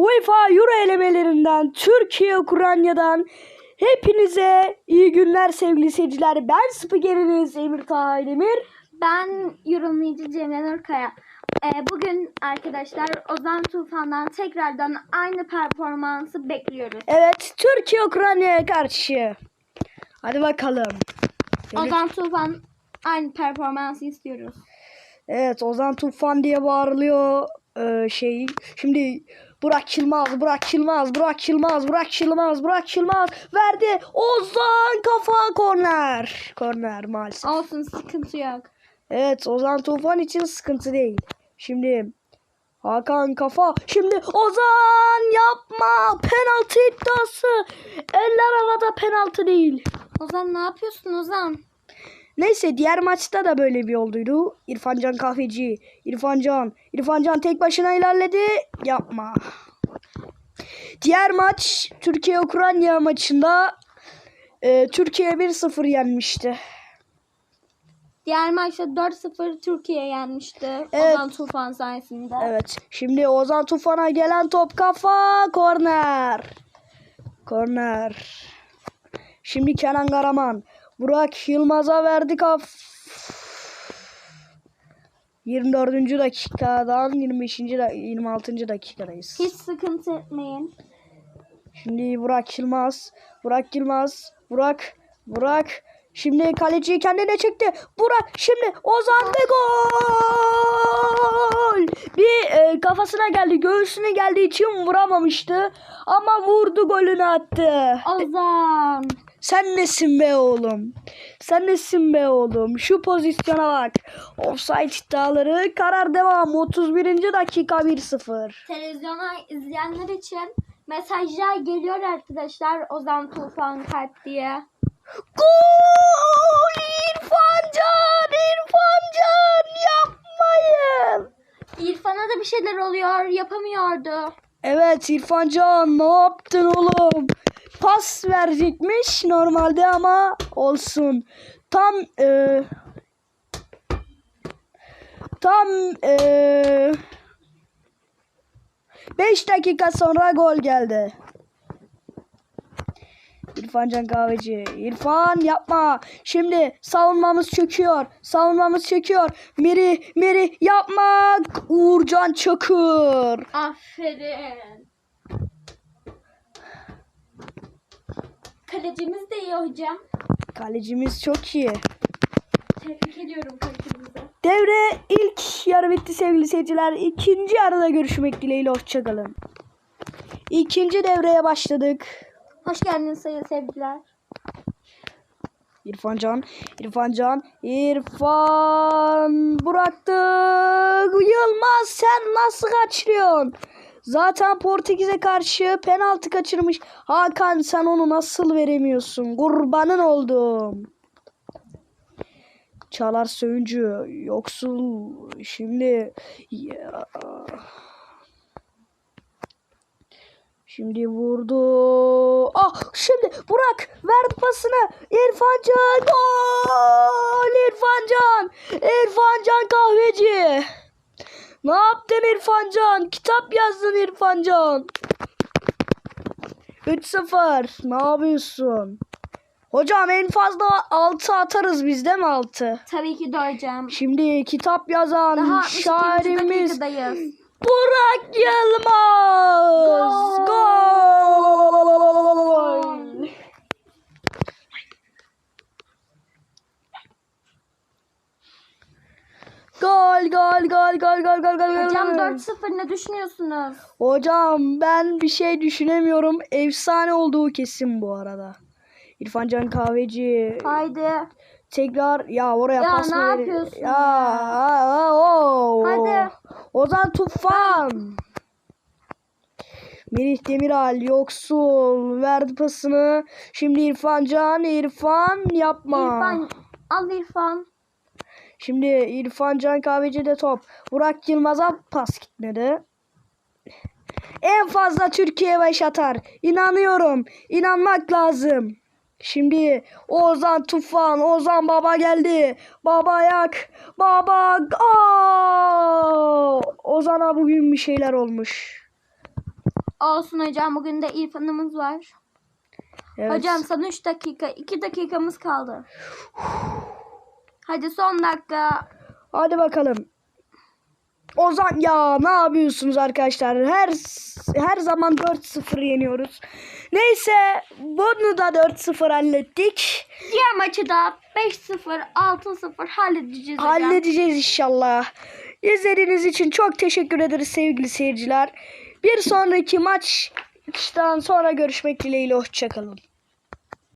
UEFA Euro elemelerinden Türkiye Ukrayna'dan hepinize iyi günler sevgili seyirciler. Ben spikeriniz Emir Taha Demir. Ben yorumlayıcı Cemile Nurkaya. Ee, bugün arkadaşlar Ozan Tufan'dan tekrardan aynı performansı bekliyoruz. Evet Türkiye Ukrayna'ya karşı. Hadi bakalım. Ozan Tufan aynı performansı istiyoruz. Evet Ozan Tufan diye bağırılıyor ee, şey. Şimdi Burak Yılmaz, Burak Yılmaz, Burak Yılmaz, Burak Yılmaz, Burak Yılmaz verdi. Ozan kafa korner. Korner maalesef. Olsun sıkıntı yok. Evet Ozan Tufan için sıkıntı değil. Şimdi Hakan kafa. Şimdi Ozan yapma. Penaltı iddiası. Eller havada penaltı değil. Ozan ne yapıyorsun Ozan? Neyse diğer maçta da böyle bir olduydu. İrfancan Kahveci. İrfancan. İrfancan tek başına ilerledi. Yapma. Diğer maç Türkiye-Ukrayna maçında e, Türkiye 1-0 yenmişti. Diğer maçta 4-0 Türkiye yenmişti. Evet. Ozan Tufan sayesinde. Evet. Şimdi Ozan Tufan'a gelen top kafa korner. Korner. Şimdi Kenan Karaman. Burak Yılmaz'a verdi kaf. 24. dakikadan 25. da 26. dakikadayız. Hiç sıkıntı etmeyin. Şimdi Burak Yılmaz. Burak Yılmaz. Burak. Burak. Şimdi kaleciyi kendine çekti. Burak şimdi Ozan ve gol. Bir e, kafasına geldi. Göğsüne geldiği için vuramamıştı. Ama vurdu golünü attı. Ozan. Sen nesin be oğlum? Sen nesin be oğlum? Şu pozisyona bak. Offside iddiaları karar devam. 31. dakika 1-0. Televizyona izleyenler için mesajlar geliyor arkadaşlar Ozan Tufan kalp diye. Gol! İrfancan! İrfancan! Yapmayın! İrfan'a da bir şeyler oluyor yapamıyordu. Evet İrfancan ne yaptın oğlum? Pas verecekmiş normalde ama olsun. Tam e, tam e, 5 dakika sonra gol geldi. İrfan Can Kahveci. İrfan yapma. Şimdi savunmamız çöküyor. Savunmamız çöküyor. Meri, Meri yapma. Uğurcan Çakır. Aferin. Kalecimiz de iyi hocam. Kalecimiz çok iyi. Tebrik ediyorum kalecimizi. Devre ilk yarı bitti sevgili seyirciler. İkinci yarıda görüşmek dileğiyle. Hoşçakalın. İkinci devreye başladık. Hoş geldiniz sayın sevgiler. İrfan Can, İrfan Can, İrfan bıraktı. Yılmaz sen nasıl kaçırıyorsun? Zaten Portekiz'e karşı penaltı kaçırmış. Hakan sen onu nasıl veremiyorsun? Kurbanın oldum. Çağlar Söyüncü yoksul şimdi ya. Şimdi vurdu. Ah şimdi Burak ver pasını. İrfan Can gol. İrfan Can. İrfan Can kahveci. Ne yaptın İrfan Can? Kitap yazdın İrfan Can. 3-0. Ne yapıyorsun? Hocam en fazla 6 atarız biz değil mi 6? Tabii ki de hocam. Şimdi kitap yazan Daha 62. şairimiz. Burak Yılmaz. Gol. Gol. Gol gol gol gol gol gol gol. Hocam gol. 4-0 ne düşünüyorsunuz? Hocam ben bir şey düşünemiyorum. Efsane olduğu kesin bu arada. İrfan Can Kahveci Haydi. tekrar ya oraya Ya pas ne mı verir- yapıyorsun Ya, ya? oo. Hadi. Ozan Tufan. Melih Demiral yoksul verdi pasını. Şimdi İrfan Can İrfan yapma. İrfan. Al İrfan. Şimdi İrfan Can Kahveci'de top. Burak Yılmaz'a pas gitmedi. En fazla Türkiye baş atar. İnanıyorum. İnanmak lazım. Şimdi Ozan Tufan, Ozan Baba geldi. Baba ayak. Baba. Aa! Ozan'a bugün bir şeyler olmuş. Olsun hocam bugün de İrfan'ımız var. Evet. Hocam sana 3 dakika 2 dakikamız kaldı. Hadi son dakika. Hadi bakalım. Ozan ya ne yapıyorsunuz arkadaşlar? Her her zaman 4-0 yeniyoruz. Neyse bunu da 4-0 hallettik. Diğer maçı da 5-0 6-0 halledeceğiz hocam. Halledeceğiz inşallah. İzlediğiniz için çok teşekkür ederiz sevgili seyirciler. Bir sonraki maçtan sonra görüşmek dileğiyle hoşçakalın.